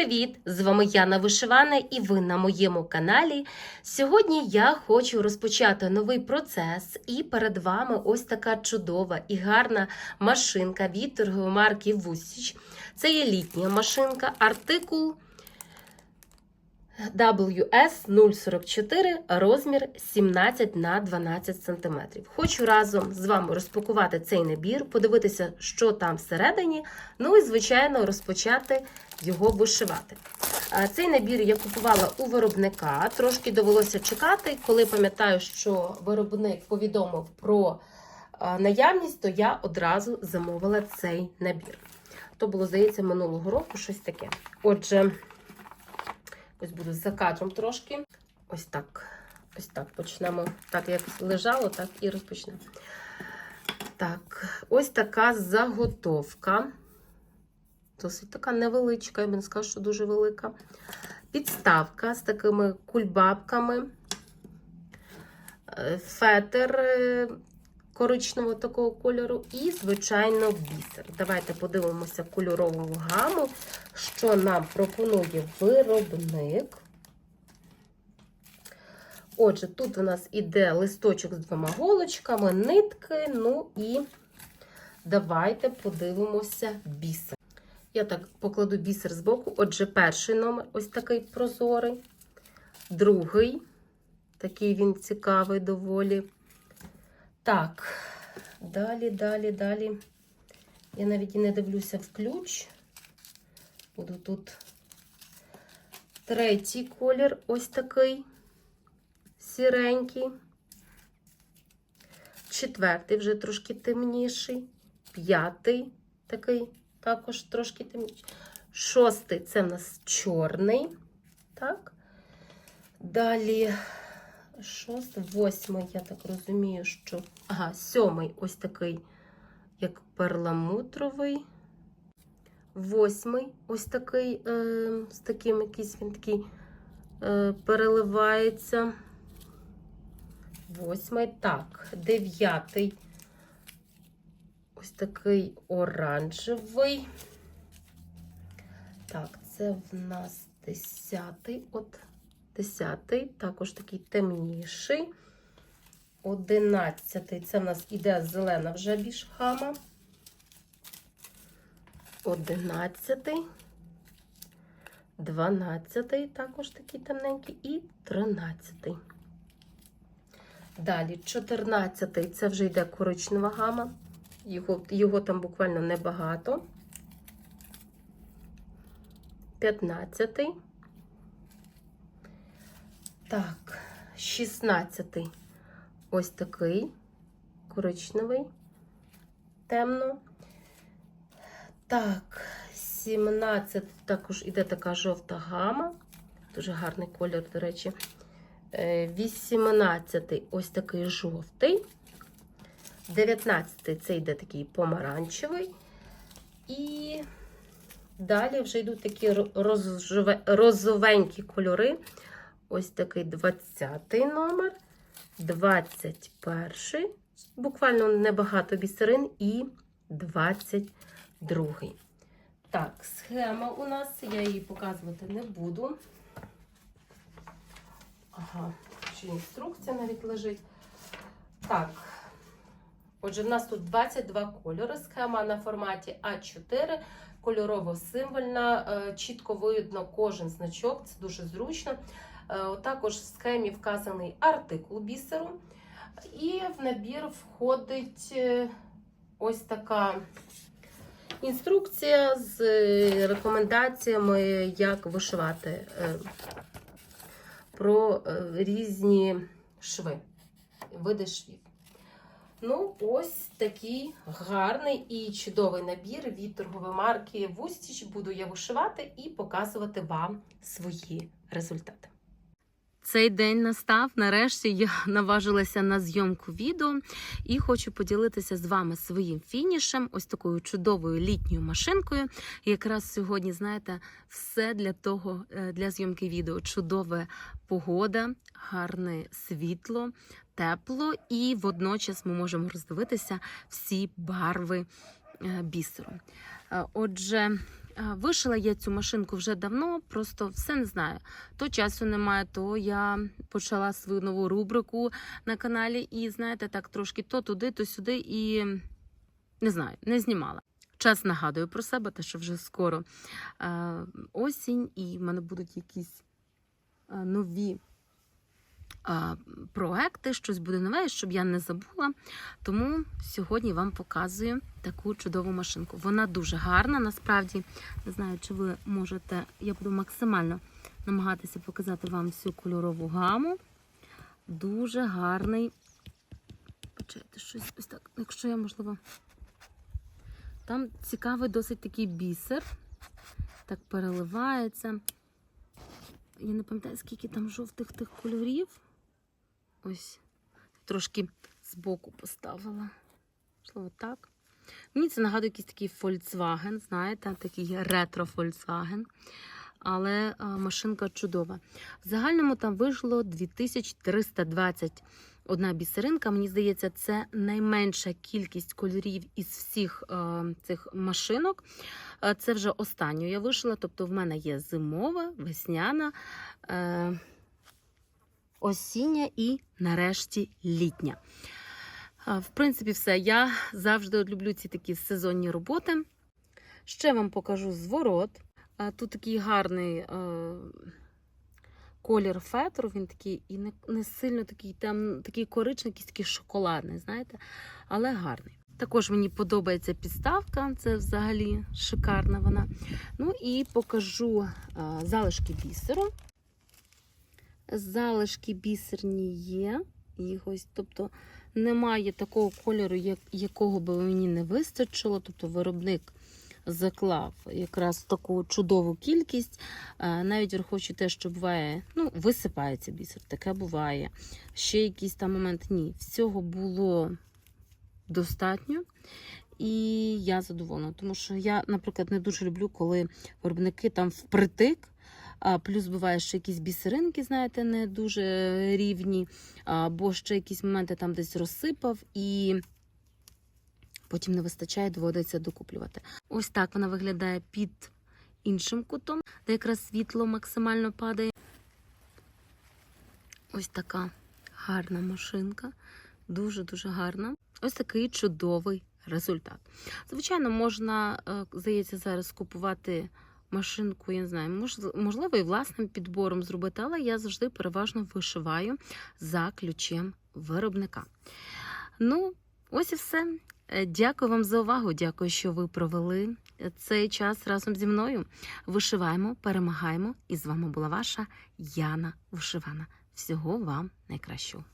Привіт! З вами Яна Вишивана і ви на моєму каналі. Сьогодні я хочу розпочати новий процес, і перед вами ось така чудова і гарна машинка від торгової марки Вусіч. Це є літня машинка, артикул WS044, розмір 17 на 12 см. Хочу разом з вами розпакувати цей набір, подивитися, що там всередині, ну і, звичайно, розпочати його вишивати. Цей набір я купувала у виробника, трошки довелося чекати. Коли пам'ятаю, що виробник повідомив про наявність, то я одразу замовила цей набір. То було, здається, минулого року щось таке. Отже, ось буду за кадром трошки. Ось так. Ось так почнемо. Так, як лежало, так і розпочнемо. Так, ось така заготовка. Досить така невеличка, я б не сказала, що дуже велика. Підставка з такими кульбабками, Е, фетр е, коричневого такого кольору і, звичайно, бісер. Давайте подивимося кольорову гаму, що нам пропонує виробник. Отже, тут у нас іде листочок з двома голочками, нитки, ну і давайте подивимося бісер. Я так покладу бісер з боку. Отже, перший номер ось такий прозорий. Другий, такий він цікавий доволі. Так, далі, далі, далі. Я навіть і не дивлюся в ключ. Буду тут третій колір, ось такий сіренький. Четвертий вже трошки темніший. П'ятий такий також трошки темніший. Шостий це в нас чорний. Так. Далі шостий, восьмий, я так розумію, що. Ага, сьомий ось такий, як перламутровий. Восьмий ось такий, е, з таким якийсь він такий е, переливається. Восьмий, так, дев'ятий. Ось такий оранжевий. Так, це в нас десятий. От десятий, також такий темніший. Одинадцятий. Це в нас іде зелена вже більш хама. Одинадцятий. Дванадцятий, також такий темненький. І тринадцятий. Далі, 14 це вже йде коричнева гама. Його, його там буквально небагато. 15. Так, 16. Ось такий коричневий, темно. Так, 17 також іде така жовта гама. Дуже гарний колір, до речі. 18 ось такий жовтий. 19 це йде такий помаранчевий. І далі вже йдуть такі розове, розовенькі кольори. Ось такий 20-й номер, 21-й, буквально небагато бісерин, і 22-й. Так, схема у нас, я її показувати не буду. Ага, ще інструкція навіть лежить. Так. Отже, в нас тут 22 кольори. Схема на форматі А4, кольорово-символьна. Е, Чітко видно кожен значок, це дуже зручно. Е, Також в схемі вказаний артикул бісеру. І в набір входить е, ось така інструкція з рекомендаціями, як вишивати про різні шви, види швів. Ну, ось такий гарний і чудовий набір від торгової марки Вустіч. Буду я вишивати і показувати вам свої результати. Цей день настав. Нарешті я наважилася на зйомку відео і хочу поділитися з вами своїм фінішем, ось такою чудовою літньою машинкою. І якраз сьогодні, знаєте, все для того, е, для зйомки відео. Чудова погода, гарне світло, тепло, і водночас ми можемо роздивитися всі барви е, бісеру. Е, Отже, Вишила я цю машинку вже давно, просто все не знаю. То часу немає, то я почала свою нову рубрику на каналі, і знаєте, так трошки то туди, то сюди, і не знаю, не знімала. Час нагадую про себе, те, що вже скоро осінь, і в мене будуть якісь нові проекти, щось буде нове, щоб я не забула. Тому сьогодні вам показую таку чудову машинку. Вона дуже гарна, насправді. Не знаю, чи ви можете. Я буду максимально намагатися показати вам всю кольорову гаму. Дуже гарний. Почайте щось ось так. Якщо я, можливо. Там цікавий досить такий бісер. Так переливається. Я не пам'ятаю, скільки там жовтих тих кольорів. Ось. Трошки збоку поставила. Можливо, так. Мені це нагадує якийсь такий Volkswagen, знаєте, такий ретро Volkswagen. Але а, машинка чудова. В загальному там вийшло 2320 одна бісеринка. Мені здається, це найменша кількість кольорів із всіх е, цих машинок. Е, це вже останню я вишила. Тобто, в мене є зимова, весняна, е, осіння і нарешті літня. В принципі, все. Я завжди люблю ці такі сезонні роботи. Ще вам покажу зворот. Тут такий гарний колір фетру, він такий і не, не сильно такий там, такий коричневий, якийсь такий шоколадний, знаєте, але гарний. Також мені подобається підставка, це взагалі шикарна вона. Ну і покажу залишки бісеру. Залишки бісерні є. Їх ось, тобто немає такого кольору, як, якого би мені не вистачило. Тобто виробник заклав якраз таку чудову кількість. Е, Навіть враховуючи те, що буває, ну, висипається бісер, таке буває. Ще якийсь там момент. Ні, всього було достатньо. І я задоволена, тому що я, наприклад, не дуже люблю, коли виробники там впритик. А плюс буває, що якісь бісеринки, знаєте, не дуже рівні, або ще якісь моменти там десь розсипав, і потім не вистачає, доводиться докуплювати. Ось так вона виглядає під іншим кутом, де якраз світло максимально падає. Ось така гарна машинка, дуже-дуже гарна. Ось такий чудовий результат. Звичайно, можна, е, здається, зараз купувати машинку, я не знаю, мож- можливо, і власним підбором зробити, але я завжди переважно вишиваю за ключем виробника. Ну, ось і все. Е, Дякую вам за увагу. Дякую, що ви провели цей час разом зі мною. Вишиваємо, перемагаємо. І з вами була ваша Яна Вишивана. Всього вам найкращого.